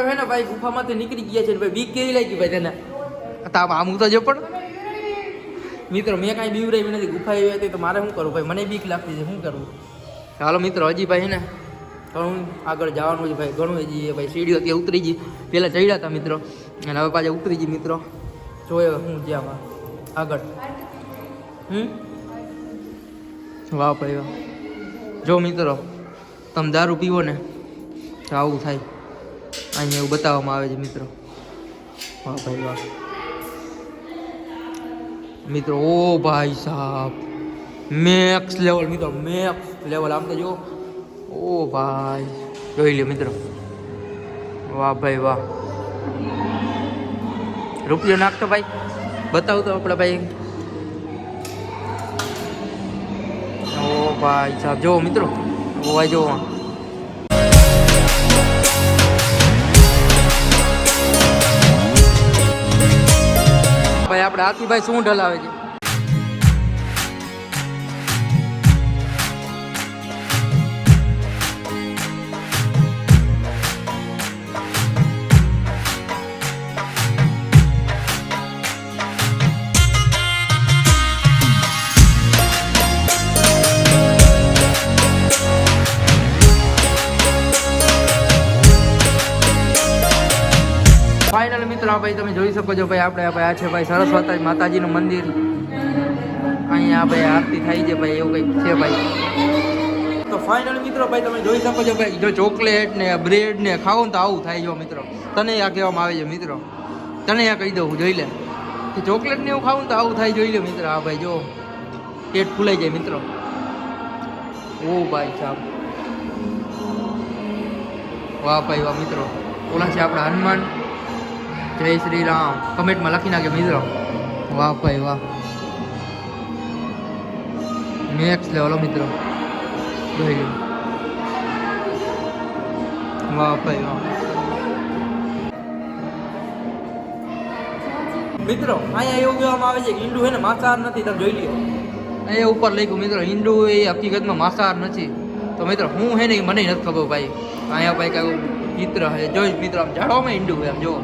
આપણે હે ને ભાઈ ગુફામાંથી નીકળી ગયા છે ભાઈ બીક કેવી લાગી ભાઈ તેને? તા આમ તો જો પણ. મિત્રો મેં કાંઈ બીવરાવી નથી ગુફા એવી હતી તો મારે શું કરવું ભાઈ? મને બીક લાગતી છે શું કરવું? ચાલો મિત્રો હજી ભાઈ ને ઘણું આગળ જવાનું છે ભાઈ ઘણું હજી ભાઈ સીડીઓ ત્યાં ઉતરી ગઈ. પહેલાં ચડ્યા હતા મિત્રો અને હવે પાછા ઉતરી ગઈ મિત્રો. જોયો હું જ્યાં આગળ. હમ? વાહ ભાઈ વાહ. જો મિત્રો તમે દારૂ પીવો ને તો આવું થાય. અહીંયા એવું બતાવવામાં આવે છે, મિત્રો. વાહ ભાઈ, વાહ. મિત્રો, ઓ ભાઈ સાહેબ. મેક્સ લેવલ મિત્રો મેક્સ લેવલ આમ તો જો. ઓ ભાઈ. જોઈ લ્યો, મિત્રો. વાહ ભાઈ, વાહ. રૂપિયો નાખતો ભાઈ. બતાવું તો આપણે ભાઈ. ઓ ભાઈ સાહેબ જો મિત્રો. ઓ ભાઈ જો આપણે આતિભાઈ શું ઢલાવે છે? ફાઇનલ મિત્રો ભાઈ તમે જોઈ શકો છો, ભાઈ આપણે ભાઈ આ છે ભાઈ સરસ્વતી માતાજીનું મંદિર. અહીંયા ભાઈ આરતી થાય છે ભાઈ, એવું કંઈક છે ભાઈ. તો ફાઇનલ મિત્રો, ભાઈ તમે જોઈ શકો છો ભાઈ, જો ચોકલેટ ને બ્રેડ ને ખાઓ ને તો આવું થાય જો મિત્રો. તને આ કહેવામાં આવે છે મિત્રો. તને આ કહી દઉં, જોઈ લે. કે ચોકલેટ ને એવું ખાવું તો આવું થાય, જોઈ લે મિત્ર હા ભાઈ જો. પેટ ફૂલાઈ જાય મિત્રો. ઓ ભાઈ સાહેબ વાહ ભાઈ, વાહ મિત્રો. ઓલા છે આપણા હનુમાન. જય શ્રી રામ કમેન્ટમાં લખી નાખે મિત્રો. વાહ ભાઈ વાહ. મેક્સ લેવલો મિત્રો. જોઈ લો. વાહ ભાઈ વાહ. મિત્રો અહીંયા એવું કહેવામાં આવે છે કે હિન્દુ છે ને માંસાહાર નથી તમે જોઈ લ્યો. અહીંયા ઉપર લખ્યું મિત્રો હિન્દુ એ હકીકતમાં માંસાહાર નથી. તો મિત્રો હું હે ને મને નથી ખબર ભાઈ. અહીંયા ભાઈ કાંઈ ચિત્ર હે જોઈશ મિત્રો આમ ઝાડવામાં ઈંડુ એમ જો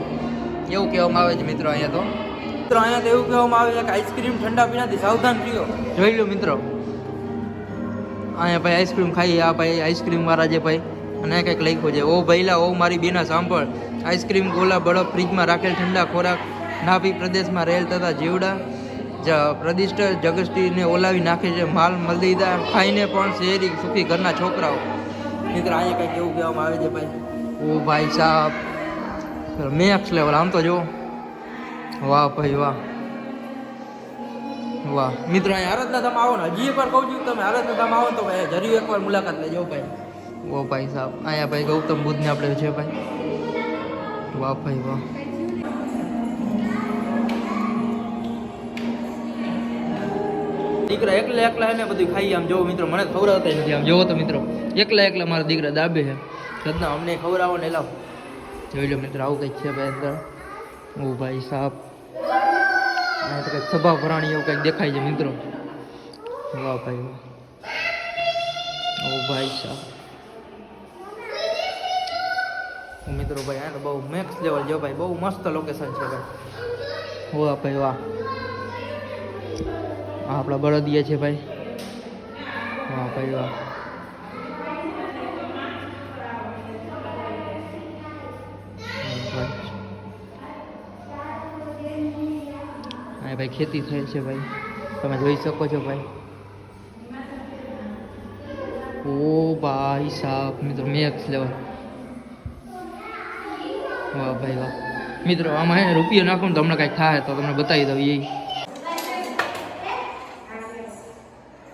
એવું કહેવામાં આવે છે મિત્રો અહીંયા તો? મિત્રો અહીંયા તો એવું કહેવામાં આવે છે કે આઈસ્ક્રીમ ઠંડા પીણાથી સાવધાન પીઓ જોઈ લો મિત્રો. અહીંયા ભાઈ આઈસ્ક્રીમ ખાઈએ આ ભાઈ આઈસ્ક્રીમ વાળા જે ભાઈ. અને કંઈક લખ્યું છે ઓ ભૈલા ઓ મારી બેના સાંભળ. આઈસ્ક્રીમ ગોલા બળફ ફ્રીજમાં રાખેલ ઠંડા ખોરાક નાભી પ્રદેશમાં રહેલ તથા જીવડા જ પ્રદિષ્ટ જગસ્ટીને ઓલાવી નાખે છે માલ મલદીદા. ખાઈને પણ શહેરી સુખી ઘરના છોકરાઓ. મિત્ર અહીંયા કંઈક એવું કહેવામાં આવે છે ભાઈ. ઓ ભાઈ સાહેબ મેક્સ લેવલ આમ તો જો વાહ ભાઈ વાહ વાહ મિત્રો અહીંયા આરાધના તમે આવો ને હજી એકવાર કહું છું તમે આરાધના તમે આવો તો ભાઈ જરૂર એકવાર મુલાકાત લેજો ભાઈ ઓ ભાઈ સાહેબ અહીંયા ભાઈ ગૌતમ બુદ્ધને આપણે છે ભાઈ વાહ ભાઈ વાહ દીકરા એકલા એકલા એને બધું ખાઈ આમ જોવો મિત્રો મને ખવડાવતા નથી આમ જોવો તો મિત્રો એકલા એકલા મારા દીકરા દાબે છે સદના અમને ખવડાવો ને લાવ જોઈ લો મિત્રો, આવું કંઈક છે ભાઈ અંદર. ઓ ભાઈ તો કંઈક સભા પ્રાણી એવું કંઈક દેખાય છે મિત્રો. વાહ ભાઈ વાહ. ઓ ભાઈ સાહેબ મિત્રો ભાઈ, આ બહુ મેક્સ લેવલ જો ભાઈ. બહુ મસ્ત લોકેશન છે ભાઈ. વાહ ભાઈ વાહ. આ આપણા બળદિયા છે ભાઈ. વાહ ભાઈ વાહ. ભાઈ ખેતી થાય છે ભાઈ. તમે જોઈ શકો છો ભાઈ. ઓ ભાઈ સાહેબ મિત્રો મેક્સ લેવલ વાહ ભાઈ, વાહ. મિત્રો, આમાં રૂપિયો નાખો ને તો હમણાં કાંઈક થાય તો તમને બતાવી દઉં એ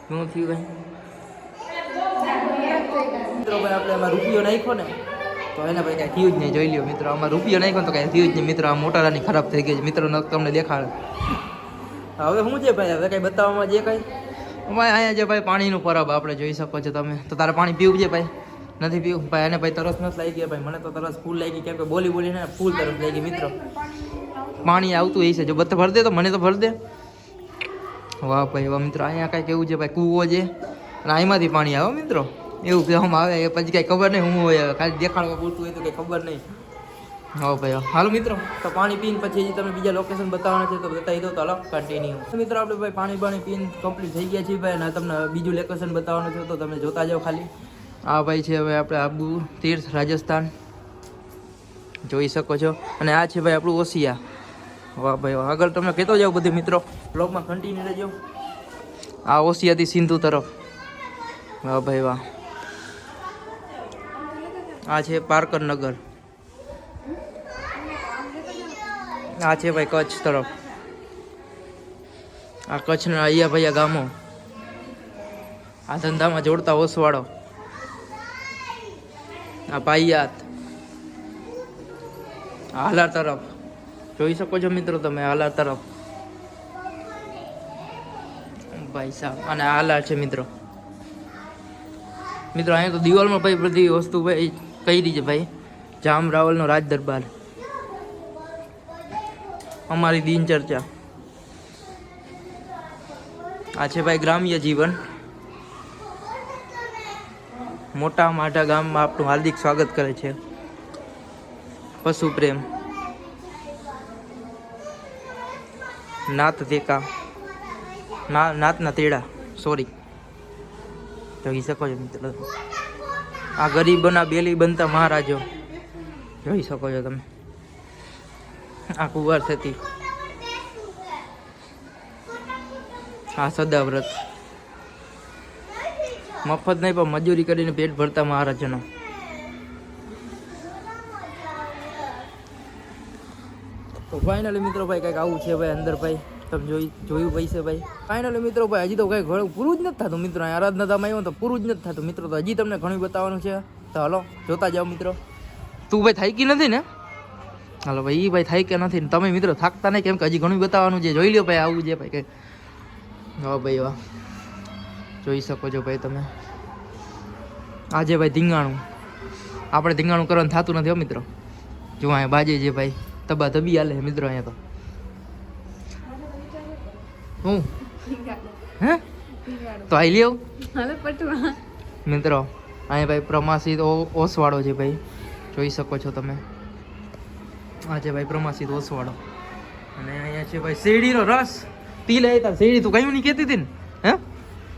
શું થયું ભાઈ? મિત્રો, ભાઈ, આપણે આમાં રૂપિયો નાખ્યો ને, તો એને ભાઈ કાંઈ થયું જ નહીં. જોઈ લ્યો, મિત્રો, આમાં રૂપિયો નાખ્યો તો કાંઈ થયું જ નહીં. મિત્રો, આ મોટારાની ખરાબ થઈ ગઈ છે. મિત્રો, તમને દેખાડે. હવે શું છે ભાઈ? હવે કાંઈ બતાવવામાં જે કઈ? ભાઈ અહીંયા જે ભાઈ પાણીનું પરબ આપણે જોઈ શકો છો તમે. તો તારે પાણી પીવું છે ભાઈ? નથી પીવું? ભાઈ અને ભાઈ તરસ નથી લાગી ભાઈ. મને તો તરસ ફૂલ લાગી કેમ કે બોલી બોલીને ફૂલ તરફ લાગી, મિત્રો. પાણી આવતું એ છે. જો બધા ભરી દે તો મને તો ભરી દે. વાહ ભાઈ, વાહ, મિત્રો. અહીંયા કાંઈક એવું છે ભાઈ? કૂવો છે. અને અહીંમાંથી પાણી આવે, મિત્રો. એવું કહેવામાં આવે. એ પછી કાંઈ ખબર નહીં, હું હોય. ખાલી દેખાડવા પૂરતું હોય તો કંઈ ખબર નહીં. હા ભાઈ. હાલો મિત્રો, તો પાણી પીને પછી તમને બીજા લોકેશન બતાવવાના છે, તો બતાવી દો તો હાલો કન્ટિન્યુ મિત્રો, આપણે ભાઈ પાણી પાણી પીને કમ્પ્લીટ થઈ ગયા છીએ ભાઈ, અને તમને બીજું લોકેશન બતાવવાનું છે, તો તમે જોતા જાઓ ખાલી. આ ભાઈ છે હવે આપણે આબુ તીર્થ, રાજસ્થાન. જોઈ શકો છો. અને આ છે ભાઈ આપણું ઓસિયા વાહ ભાઈ. આગળ તમને કહેતો જાઓ બધું મિત્રો. બ્લોગમાં કન્ટિન્યુ રહેજો. આ ઓસિયાથી સિંધુ તરફ. વાહ ભાઈ, વાહ. આ છે પારકર નગર. આ છે ભાઈ કચ્છ તરફ. આ કચ્છના અહીંયા ભાઈ ગામો. આ ધંધામાં જોડતા ઓસવાળો. આ પાયાત. આ હાલાર તરફ. જોઈ શકો છો મિત્રો તમે હાલાર તરફ. ભાઈ સાહેબ અને આ હાલાર છે મિત્રો. મિત્રો, અહીંયા તો દિવાલમાં ભાઈ બધી વસ્તુ ભાઈ કહી છે ભાઈ. જામ રાવલનો રાજ દરબાર અમારી દિનચર્ચા. આ છે ભાઈ ગ્રામ્ય જીવન. મોટા માટા ગામમાં આપણું હાર્દિક સ્વાગત કરે છે. પશુ પ્રેમ. નાત દેકા નાતના તેડા. સોરી જોઈ શકો છો મિત્રો. આ ગરીબોના બેલી બનતા મહારાજો. જોઈ શકો છો તમે. આ કુંવર થતી. આ સદાવ્રત. મફત નહીં, પણ મજૂરી કરીને પેટ ભરતા મહારાજનો. તો ફાઇનલી મિત્રો ભાઈ, કંઈક આવું છે ભાઈ અંદર ભાઈ. તમે જોઈ, જોયું ભાઈ છે ભાઈ. ફાઇનલી મિત્રો ભાઈ, હજી તો કંઈ ઘણું પૂરું જ નથી થતું મિત્રો. અહીં આરાધના ધામ આવ્યો તો પૂરું જ નથી થતું. મિત્રો, તો હજી તમને ઘણું બતાવવાનું છે. તો હલો, જોતા જાઓ મિત્રો. તું ભાઈ, થાકી નથી ને? હાલો ભાઈ એ ભાઈ થાય કે નથી તમે મિત્રો થાકતા નહીં કેમ કે હજી ઘણું બતાવવાનું છે. જોઈ લો ભાઈ આવું છે ભાઈ કે હા ભાઈ વાહ. જોઈ શકો છો ભાઈ તમે. આજે ભાઈ ધીંગાણું. આપણે ધીંગાણું કરવાનું થતું નથી હો મિત્રો. જો અહીંયા બાજે છે ભાઈ. તબા તબી હાલે મિત્રો અહીંયા તો. હું? હે? તો આવી લ્યો. મિત્રો અહીંયા ભાઈ પ્રમાસી ઓસવાળો છે ભાઈ. જોઈ શકો છો તમે. આ છે ભાઈ પ્રમાસિત ઓસવાળો. અને અહીંયા છે ભાઈ શેરડીનો રસ. પી લે શેરડી તું કયું નહીં કહેતી હતી ને? હે?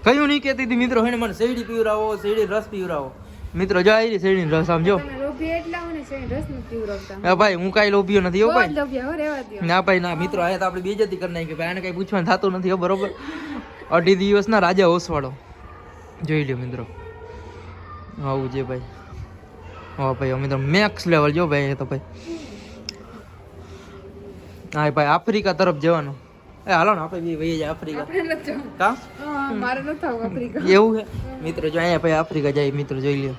કયું નહીં કહેતી હતી? મિત્રો એને મને શેરડી પીવરાવો શેરડી રસ પીવરાવો. મિત્રો જો આવી શેરડી રસ આમ જો. તમે લોભી એટલા હો ને છે રસ નથી પીવડાવતા હા ભાઈ હું કાંઈ લોભીઓ નથી હો ભાઈ. ના ભાઈ ના મિત્રો અહીંયા તો આપણે બેજતી કરી નાખી ભાઈ આને કઈ પૂછવાનું થતું નથી હો બરોબર? અઢી દિવસના રાજા ઓસવાળો. જોઈ લ્યો મિત્રો. આવું છે ભાઈ. હા ભાઈ મિત્રો મેક્સ લેવલ જો ભાઈ તો ભાઈ. હા ભાઈ આફ્રિકા તરફ જવાનું. એ હાલો ને આપણે બી જાય આફ્રિકા. કા? મારે નથી આવું આફ્રિકા. એવું છે? મિત્રો જો અહીંયા ભાઈ આફ્રિકા જાય મિત્રો જોઈ લ્યો.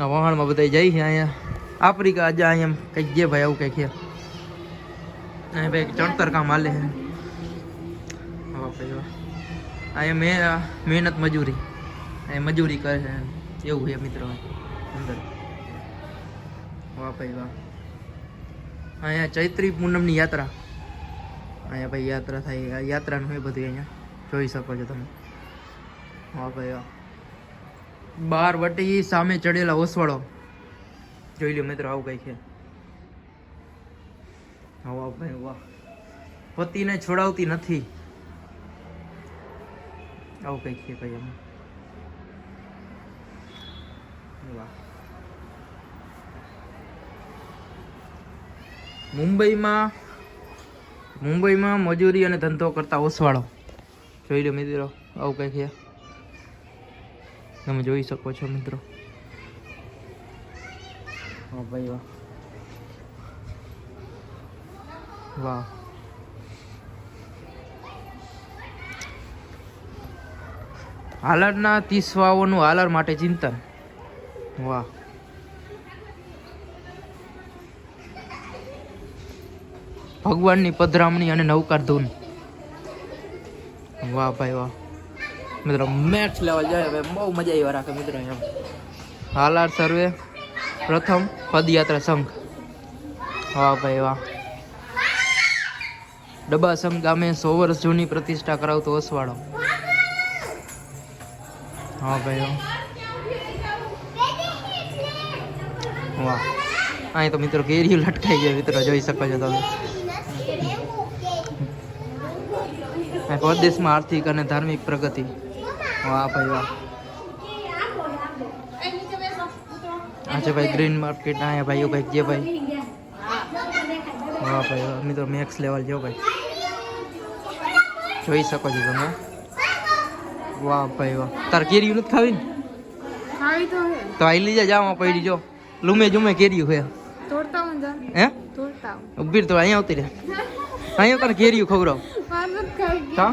આ વહાણમાં બધા જાય છે અહીંયા. આફ્રિકા આજે અહીંયા કંઈક જે ભાઈ આવું કંઈક છે. અહીંયા ભાઈ ચણતર કામ હાલે છે. અહીંયા મેં મહેનત મજૂરી. અહીંયા મજૂરી કરે છે. એવું છે મિત્રો. અંદર. વાહ ભાઈ વાહ અહીંયા ચૈત્રી પૂનમની યાત્રા. અહીંયા ભાઈ યાત્રા થાય યાત્રાનું એ બધું અહીંયા. જોઈ શકો છો તમે. હા ભાઈ બાર વટી સામે ચડેલા ઓસવાળો. જોઈ લ્યો મિત્રો, આવું કઈ છે. હા ભાઈ વાહ. પતિને છોડાવતી નથી. આવું કઈ છે ભાઈ અમે વાહ. મુંબઈમાં મુંબઈમાં મજૂરી અને ધંધો કરતા ઓસવાળો. જોઈ લો મિત્રો આવું કંઈક છે? તમે જોઈ શકો છો મિત્રો. ભાઈ વાહ. વાહ. હાલરના તીસવાઓનું હાલર માટે ચિંતન. વાહ. ભગવાનની પધરામણી અને નવકાર ધૂન. વાહ ભાઈ વાહ. મિત્રો મેચ લેવલ જાય. ભાઈ બહુ મજા આવી રાખે મિત્રો એમ. હાલાર સર્વે. પ્રથમ પદયાત્રા સંઘ. વાહ ભાઈ વાહ. ડબ્બા સંઘ ગામે સો વર્ષ જૂની પ્રતિષ્ઠા કરાવતો ઓસવાડો હા ભાઈ વાહ. અહીં તો મિત્રો કેરીઓ લટકાઈ ગયા મિત્રો, જોઈ શકો છો તમે. આ પરદેશમાં આર્થિક અને ધાર્મિક પ્રગતિ. વાહ ભાઈ વાહ. આ છે ભાઈ ગ્રીન માર્કેટ અહીંયા ભાઈઓ કંઈક જે ભાઈ. વાહ ભાઈ વાહ. મિત્રો મેક્સ લેવલ જો ભાઈ. જોઈ શકો છો તમે. વાહ ભાઈ વાહ. તાર કેરીયું નથી ખાવી ને? તો આઈ લીજા જામાં પડી જો. લુમે જુમે કેરીઓ હે તોડતા હું હે? તોડતા ઊભી તો અહીંયા આવતી રહે. અહીંયા તને કેરીઓ ખવડાવ ખાવી હા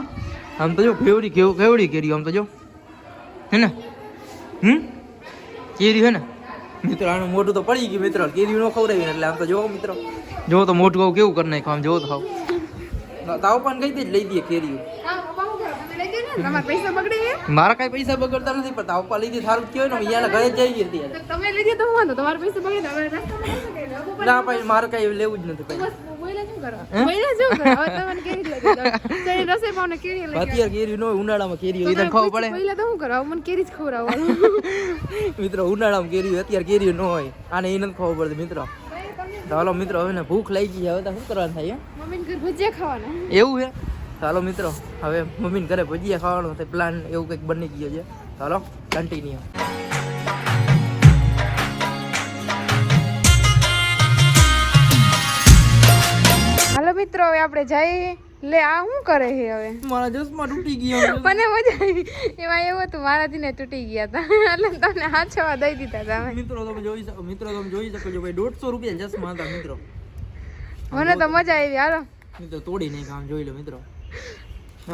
આમ તો જો કેવડી કેવું કેવડી કેરીઓ આમ તો જો. હે ને? હમ? કેરી હે ને? મિત્રો આનું મોટું તો પડી ગયું મિત્રો. કેરી નો ખવડાવી એટલે આમ તો જોવો મિત્રો. જો તો મોટું કહું કેવું કરી નાખ્યું આમ જોવો તો હાવ. તાવ પણ કઈ દે જ લઈ દઈએ કેરીઓ લઈ દે મારા કાંઈ પૈસા બગડતા નથી પણ તાવપા લીધી સારું જ કહેવાય ને અહીંયા ઘરે જઈ ગઈ ત્યારે. તો તમે લઈ દે તો હું તમારા પૈસા બગડે ના ભાઈ મારે કાંઈ લેવું જ નથી કરો. હે? શું કરો. હવે તમને કેરી લઈ દો ચણી રસોઈ પાવને કેરી લઈ અત્યારે કેરી નો ઉનાળામાં કેરી હોય ખબર પડે. બોયલા તો શું કરો? મને કેરી જ ખવડાવવાનું મિત્રો ઉનાળામાં કેરી હોય, અત્યારે કેરી ન હોય. આને એ નથી ખબર પડતી મિત્રો. ચાલો મિત્રો હવે ને ભૂખ લાગી ગઈ. હવે તો શું કરવાનું થાય મમ્મીને ઘર ભજીયા ખાવાના. એવું છે? ચાલો મિત્રો હવે મમ્મીને ઘરે ભજીયા ખાવાનો પ્લાન એવું કંઈક બની ગયો છે. ચાલો કન્ટિન્યુ મિત્રો હવે આપણે જઈએ. લે આ શું કરે છે હવે? મારા ચશ્મા તૂટી ગયો મને મજા આવી. એમાં એવું હતું મારાથી ને તૂટી ગયા હતા. એટલે તમને હાચવા દઈ દીધા હતા મિત્રો તમે જોઈ શકો મિત્રો તમે જોઈ શકો છો ભાઈ દોઢસો રૂપિયા ચશ્મા હતા મિત્રો. મને તો મજા આવી હાલો. મિત્રો તોડી નહીં કામ જોઈ લો મિત્રો.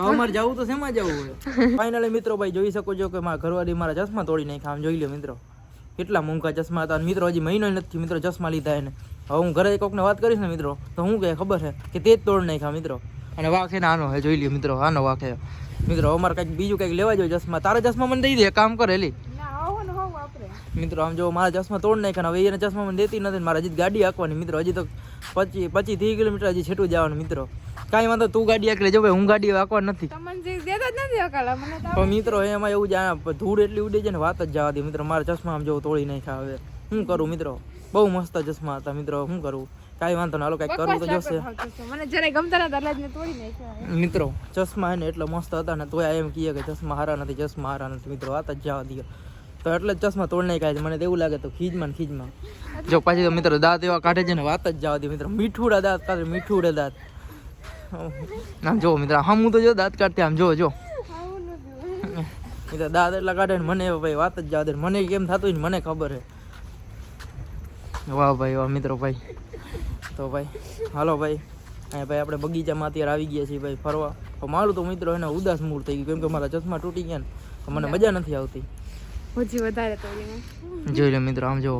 અમારે જવું તો શેમાં જવું હોય? ફાઇનલી મિત્રો ભાઈ જોઈ શકો છો કે મારા ઘરવાળી મારા ચશ્મા તોડી નહીં કામ જોઈ લો મિત્રો. કેટલા મોંઘા ચશ્મા હતા મિત્રો હજી મહિનો નથી મિત્રો ચશ્મા લીધા એને. હવે હું ઘરે કોકને વાત કરીશ ને મિત્રો તો હું કહે ખબર છે કે તે જ તોડ નાખ્યા મિત્રો. અને વાંક છે ને આનો હે જોઈ લ્યો મિત્રો આનો વાંક છે. મિત્રો અમારે કંઈક બીજું કંઈક લેવા જોઈએ ચશ્મા. તારા ચશ્મા મને દઈ દે કામ કરે એલી મિત્રો આમ જો મારા ચશ્મા તોડ નાખ્યા હવે એને ચશ્મા મને દેતી નથી મારા હજી ગાડી હાંકવાની મિત્રો. હજી તો પચીસ પચીસ ત્રીસ કિલોમીટર હજી છેટું જવાનું મિત્રો. કાંઈ વાંધો તું ગાડી આકરે જો ભાઈ હું ગાડી હાંકવા નથી. પણ મિત્રો એમાં એવું જ આ ધૂળ એટલી ઉડે છે ને વાત જ જવા દે. મિત્રો મારા ચશ્મા આમ જો તોડી નાખ્યા હવે. શું કરું મિત્રો? બહુ મસ્ત ચશ્મા હતા મિત્રો શું કરું કાંઈ વાંધો ના હાલો કાંઈક કરવું તો જોશે. મને જરાય ગમતા નતા એટલે જ તોડી નાખ્યા મિત્રો ચશ્મા એને એટલા મસ્ત હતા ને તોય એમ કહે કે ચશ્મા હારા નથી ચશ્મા હારા નથી. મિત્રો વાત જ જવા દઈએ. તો એટલે જ ચશ્મા તોડ નાખ્યા છે. મને એવું લાગે તો ખીજમાં ખીજમાં. જો પાછી તો મિત્રો દાંત એવા કાઢે છે ને વાત જ જવા દે મિત્રો મીઠુડા દાંત કાઢે મીઠુડા દાંત. આમ જો મિત્રો હા હું તો જો દાંત કાઢતી આમ જો જો મિત્ર દાંત એટલા કાઢે ને મને ભાઈ વાત જ જવા દે મને કેમ થતું મને ખબર છે વાહ ભાઈ વાહ મિત્રો ભાઈ. તો ભાઈ હાલો ભાઈ. અહીંયા ભાઈ આપણે બગીચામાં અત્યારે આવી ગયા છીએ ભાઈ ફરવા. તો મારું તો મિત્રો એને ઉદાસ મૂળ થઈ ગયું કેમ કે મારા ચશ્મા તૂટી ગયા ને તો મને મજા નથી આવતી. હજી વધારે જોઈ લો મિત્રો આમ જુઓ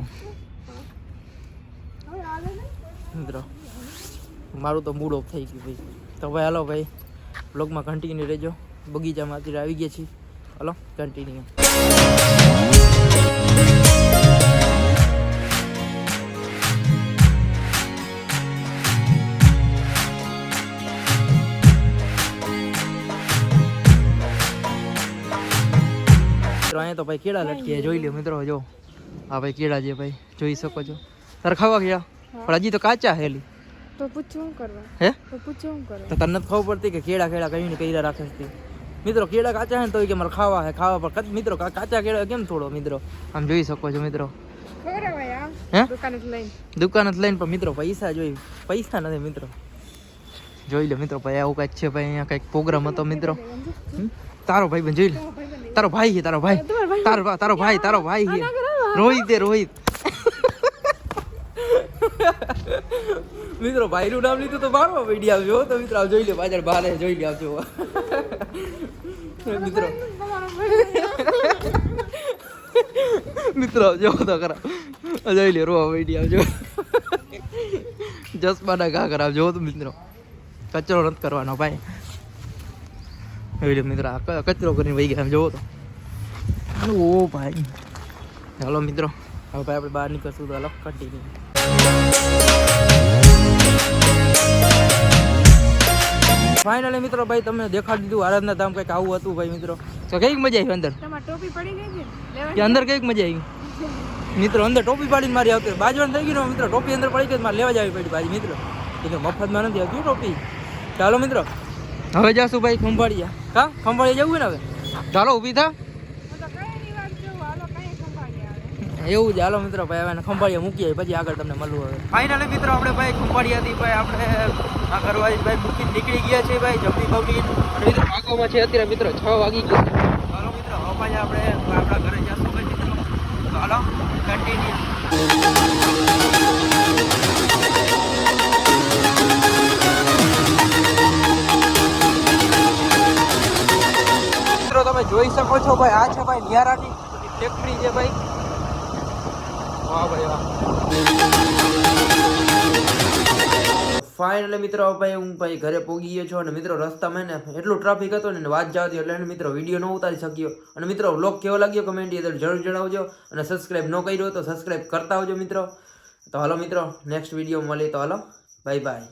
મિત્રો મારું તો મૂડ ઓફ થઈ ગયું ભાઈ. તો ભાઈ હાલો ભાઈ બ્લોગમાં કન્ટિન્યુ રહેજો. બગીચામાં અત્યારે આવી ગયા છીએ. હાલો કન્ટિન્યુ મિત્રો અહીંયા તો ભાઈ કેળા લટકી જોઈ લ્યો મિત્રો જો. હા ભાઈ કેળા છે ભાઈ જોઈ શકો છો. તારે ખાવા ગયા? પણ હજી તો કાચા હેલી તો પૂછું કરવા? હે? તો પૂછું કરવા? તો તને ખબર પડતી કે કેળા કેળા કઈ ને કઈરા રાખે છે મિત્રો કેળા કાચા હે તો કે મારે ખાવા હે ખાવા પર મિત્રો કાચા કેળા કેમ થોડો મિત્રો? આમ જોઈ શકો છો મિત્રો. ભાઈ આમ? હે? દુકાને લઈને. દુકાન જ લઈને પણ મિત્રો પૈસા જોઈ પૈસા નથી મિત્રો. જોઈ લો મિત્રો ભાઈ આવું કાંઈક છે ભાઈ અહીંયા કાંઈક પ્રોગ્રામ હતો મિત્રો. તારો ભાઈ બન જોઈ લે તારો ભાઈ છે તારો ભાઈ. તારો તારો ભાઈ તારો ભાઈ છે. રોહિત છે રોહિત. મિત્રો ભાઈનું નામ લીધું તો બારમા પડી આવજો તો મિત્રો જોઈ લે પાછળ બહાર જોઈ લે આવજો. મિત્રો. મિત્રો જો તો ખરા જોઈ લે રોવા પડી આવજો. જસબાના ઘા કરાવજો તો મિત્રો. કચરો નથી કરવાનો ભાઈ. જોઈ લે મિત્રો આ કચરો કરીને વહી ગયા આમ જોવો તો ઓ ભાઈ ચાલો મિત્રો હવે ભાઈ આપણે બહાર નીકળશું તો હાલો કન્ટિન્યુ ફાઇનલી મિત્રો ભાઈ તમને દેખાડી દીધું આરાધના ધામ કંઈક આવું હતું ભાઈ મિત્રો તો કંઈક મજા આવી અંદર ટોપી પડી ગઈ કે અંદર કંઈક મજા આવી મિત્રો અંદર ટોપી પાડીને મારી આવતી બાજવાન થઈ ગયું મિત્રો ટોપી અંદર પડી ગઈ મારે લેવા જ આવી પડી ભાઈ મિત્રો એ તો મફતમાં નથી આવતી ટોપી ચાલો મિત્રો હવે જાશું ભાઈ ખંભાળિયા. હા ખંભાળિયા જવું ને હવે? ચાલો ઊભી થા. એવું જ હાલો મિત્રો ભાઈ હવે ખંભાળિયા મૂકીએ પછી આગળ તમને મળવું હવે. ફાઇનલી મિત્રો આપણે ભાઈ ખંભાળિયાથી ભાઈ આપણે આ કરવા ભાઈ મૂકીને નીકળી ગયા છે ભાઈ જમણી બમણી અને મિત્રો વાગોમાં છે અત્યારે મિત્રો છ વાગી ગયા ચાલો હાલો મિત્રો હવે પાછા આપણે આપણા ઘરે જશું ભાઈ. મિત્રો તો કન્ટિન્યુ તમે જોઈ શકો છો ભાઈ, આ છે ભાઈ નિયારાની ફેક્ટરી છે ભાઈ. વાહ ભાઈ, વાહ. ફાઇનલી મિત્રો ભાઈ હું ભાઈ ઘરે પોગી ગયો છું અને મિત્રો રસ્તામાં ને એટલું ટ્રાફિક હતો ને વાત જવાતી એટલે મિત્રો વીડિયો ન ઉતારી શક્યો. અને મિત્રો વ્લોગ કેવો લાગ્યો કમેન્ટ અંદર જરૂર જણાવજો અને સબસ્ક્રાઈબ ન કર્યો તો સબસ્ક્રાઈબ કરતા આવજો મિત્રો. તો હાલો મિત્રો નેક્સ્ટ વીડિયો મળીએ તો હાલો. Bye bye